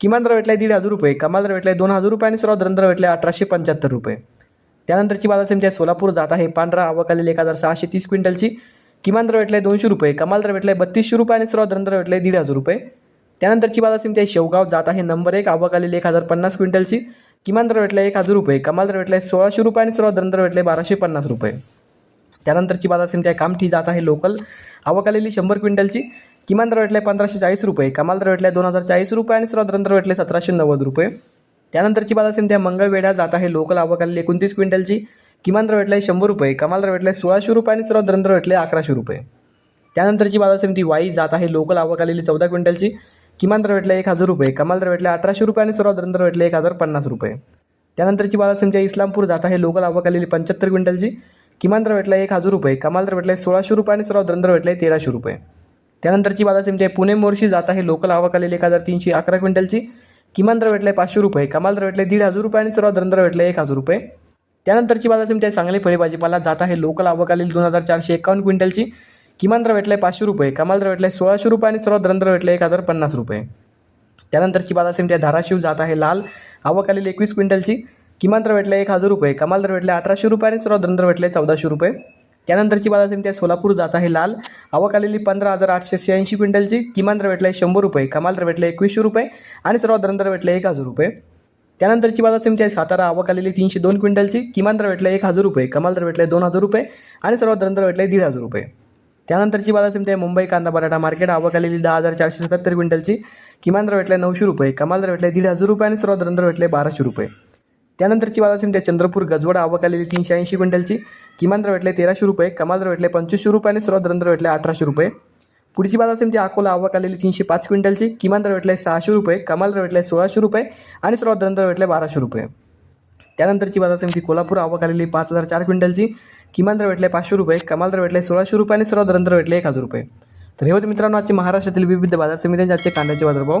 किमान दर आहे दीड हजार रुपये कमाल दर भेटलाय दोन हजार रुपये आणि सर्वात दर भेटले अठराशे पंच्याहत्तर रुपये. त्यानंतरची बाजार समिती आहे सोलापूर जात आहे पांढरा आवाखालील एक हजार सहाशे तीस क्विंटलची. किमान दर भेटलाय दोनशे रुपये कमाल दर भेटलाय बत्तीसशे रुपये आणि सर्वात दर आहे दीड हजार रुपये. त्यानंतरची बाजार समिती आहे शेवगाव जात आहे नंबर एक आवाखालील एक हजार पन्नास क्विंटलची. किमान दर भेटलाय एक हजार रुपये कमाल दर भेटलाय सोळाशे रुपये आणि सर्वात दर आहे बाराशे पन्नास रुपये. त्यानंतरची बाजार समिती आहे कामठी जात आहे लोकल आवक आलेली शंभर क्विंटलची. किमान दर भेटले पंधराशे चाळीस रुपये कमाल दर भेटले दोन हजार चाळीस रुपये आणि सर्वात दर भेटले सतराशे नव्वद रुपये. त्यानंतरची बाजार समिती मंगळवेढा जात आहे. लोकल आवक आलेली एकोणतीस क्विंटलची. किमान दर भेटले शंभर रुपये कमाल दर भेटले सोळाशे रुपये आणि सर्वात दर भेटले अकराशे रुपये. त्यानंतरची बाजार समिती वाई जात आहे. लोकल आवक आलेली चौदा क्विंटलची. किमान दर भेटले एक हजार रुपये कमाल दर भेटले अठराशे रुपये आणि सर्वात दर भेटले एक हजार पन्नास रुपये. त्यानंतरची बाजार समिती इस्लामपूर जात आहे. लोकल आवक आलेली पंच्याहत्तर क्विंटलची. किमान दर भेटला एक हजार रुपये कमाल दर भेटला सोळाशे रुपये आणि सर्वात दर भेटले तेराशे रुपये. त्यानंतरची बाजार समिती आहे. पुणे मोर्शी जात आहे. लोकल आवक आलेली एक हजार तीनशे अकरा क्विंटलची. किमान दर आहे पाचशे रुपये. कमाल दर भेटले दीड हजार रुपये आणि सर्वात दर आहे एक हजार रुपये. त्यानंतरची बाजार समिती आहे. सांगली फळे भाजीपाला जात आहे. लोकल आवक आलेली दोन हजार चारशे एकावन्न क्विंटलची. किमान दर आहे पाचशे रुपये. कमाल दर भेटले सोळाशे रुपये आणि सर्वात दर भेटले एक हजार पन्नास रुपये. त्यानंतरची बाजार समिती आहे. धाराशिव जात आहे. लाल आवक आलेली एकवीस क्विंटलची. किमान दर भेटले एक हजार रुपये. कमाल दर भेटले अठराशे रुपये आणि सर्वात दर भेटले चौदाशे रुपये. त्यानंतरची बाजार समिती आहे सोलापूर जात आहे लाल. आवक आलेली पंधरा हजार आठशे शहाऐंशी क्विंटलची. किमान दर भेटले शंभर रुपये. कमाल दर भेटले एकवीसशे रुपये. आणि सर्वात दर भेटले एक हजार रुपये. त्यानंतरची बाजार समिती आहे सातारा आवक आलेली तीनशे दोन क्विंटलची. किमान दर भेटले एक हजार रुपये. कमाल दर भेटले दोन हजार रुपये. आणि सर्वात दर भेटले दीड हजार रुपये. त्यानंतरची बाजार समिती आहे मुंबई कांदा बटाटा मार्केट. आवक आलेली दहा हजार चारशे सत्तर क्विंटलची. किमान दर भेटले नऊशे रुपये. कमाल दर भेटले दीड हजार रुपये. आणि सर्वात दर भेटले बाराशे रुपये. त्यानंतरची बाजार समिती चंद्रपूर गजवड आवक आलेली तीनशे ऐंशी क्विंटलची. किमान दर भेटले तेराशे रुपये कमाल दर भेटले पंचवीसशे रुपये आणि सर्वात दर भेटले अठराशे रुपये. पुढची बाजार समिती अकोला आवक आलेली तीनशे पाच क्विंटलची. किमान दर भेटले सहाशे रुपये कमाल दर भेटले सोळाशे रुपये आणि सर्वात दर भेटले बाराशे रुपये. त्यानंतरची बाजार समिती कोल्हापूर आवक आलेली पाच हजार चार क्विंटलची. किमान दर भेटले पाचशे रुपये कमाल दर भेटले सोळाशे रुपये आणि सर्वात दर भेटले एक हजार रुपये. तर हे होते मित्रांनो आजचे महाराष्ट्रातील विविध बाजार समित्यांचे आजचे कांद्याचे बाजारभाव.